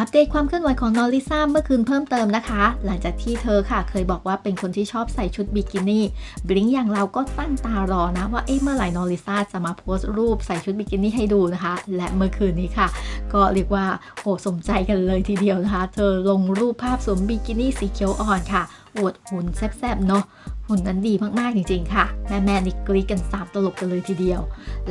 อัปเดตความเคลื่อนไหวของนอริซ่าเมื่อคืนเพิ่มเติมนะคะ หลังจากที่เธอค่ะเคยบอกว่าเป็นคนที่ชอบใส่ชุดบิกินี่บลิงอย่างเราก็ตั้งตารอนะว่าเอ๊ะเมื่อไหร่นอริซ่าจะมาโพสต์รูปใส่ชุดบิกินี่ให้ดูนะคะ และเมื่อคืนนี้ค่ะ ก็เรียกว่าโหสมใจกันเลยทีเดียวนะคะ เธอลงรูปภาพสวมบิกินี่สีเขียวอ่อนค่ะอวดหุ่นแซ่บๆเนาะ หุ่นนั้นดีมากๆจริงๆค่ะ แม่ๆนี่กรี๊ดกันสามตลบกันเลยทีเดียว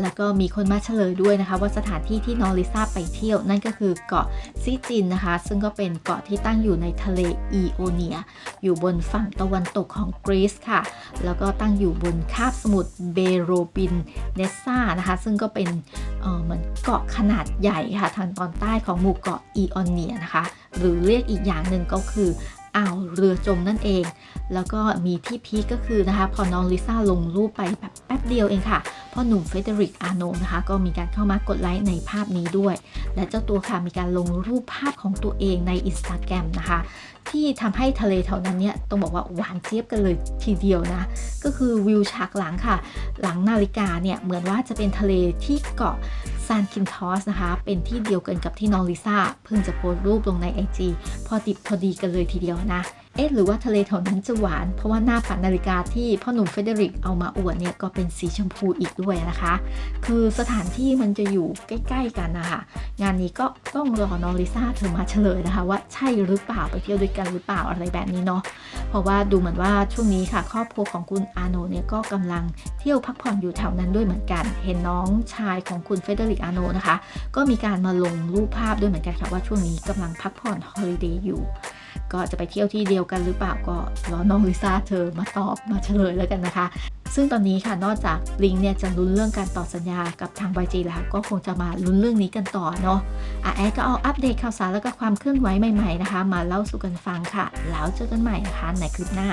แล้วก็มีคนมาเฉลยด้วยนะคะ ว่าสถานที่ที่นอริซ่าไปเที่ยวนั่นก็คือเกาะซิจินนะคะ ซึ่งก็เป็นเกาะที่ตั้งอยู่ในทะเลอีโอเนีย อยู่บนฝั่งตะวันตกของกรีซค่ะ แล้วก็ตั้งอยู่บนคาบสมุทรเบโรปินเนสซานะคะ ซึ่งก็เป็นเอ่อเหมือนเกาะขนาดใหญ่ค่ะ ทางตอนใต้ของหมู่เกาะอีโอเนียนะคะ หรือเรียกอีกอย่างหนึ่งก็คือ อ่าวเรือจมนั่นเอง แล้วก็มีที่พีคก็คือนะคะ พอน้องลิซ่าลงรูปไปแบบแป๊บเดียวเองค่ะพ่อหนุ่มเฟเดริกอาโนนะคะ ก็มีการเข้ามากดไลค์ในภาพนี้ด้วย และเจ้าตัวค่ะมีการลงรูปภาพของตัวเองในอินสตาแกรมนะคะ ที่ทำให้ทะเลแถวนั้นเนี่ยต้องบอกว่าหวานเจี๊ยบกันเลยทีเดียวนะ ก็คือวิวฉากหลังค่ะ หลังนาฬิกาเนี่ยเหมือนว่าจะเป็นทะเลที่เกาะ ซานคินทอสนะคะ เป็นที่เดียวกันกับที่น้องลิซ่าเพิ่งจะโพสต์รูปลงใน IG พอติดพอดีกันเลยทีเดียวนะ เอ๊ะหรือว่าทะเลแถวนั้นจะหวาน เพราะว่าหน้าปัดนาฬิกาที่พ่อหนุ่มเฟเดริกเอามาอวดเนี่ยก็เป็นสีชมพูอีกด้วยนะคะ คือสถานที่มันจะอยู่ใกล้ ๆ กันนะคะงานนี้ก็ต้องรอน้องลิซ่าเธอมาเฉลยนะคะ ว่าใช่หรือเปล่าไปเที่ยวด้วยกันหรือเปล่าอะไรแบบนี้เนาะเพราะว่าดูเหมือนว่าช่วงนี้ค่ะ ครอบครัวของคุณอาโนเนี่ยก็กำลังเที่ยวพักผ่อนอยู่แถวนั้นด้วยเหมือนกัน เห็นน้องชายของคุณเฟเดริกอาโนนะคะ ก็มีการมาลงรูปภาพด้วยเหมือนกันค่ะว่าช่วงนี้กำลังพักผ่อนฮอลิเดย์อยู่ ก็จะไปเที่ยวที่เดียวกันหรือเปล่าก็รอน้องลิซ่าเธอมาตอบมาเฉลยแล้วกันนะคะ ซึ่งตอนนี้ค่ะนอกจากลิงเนี่ยจะลุ้นเรื่องการต่อสัญญากับทาง YG แล้วก็คงจะมาลุ้นเรื่องนี้กันต่อเนาะอะแอดก็เอาอัปเดตข่าวสารแล้วก็ความเคลื่อนไหวใหม่ๆนะคะ มาเล่าสู่กันฟังค่ะ แล้วเจอกันใหม่นะคะในคลิปหน้า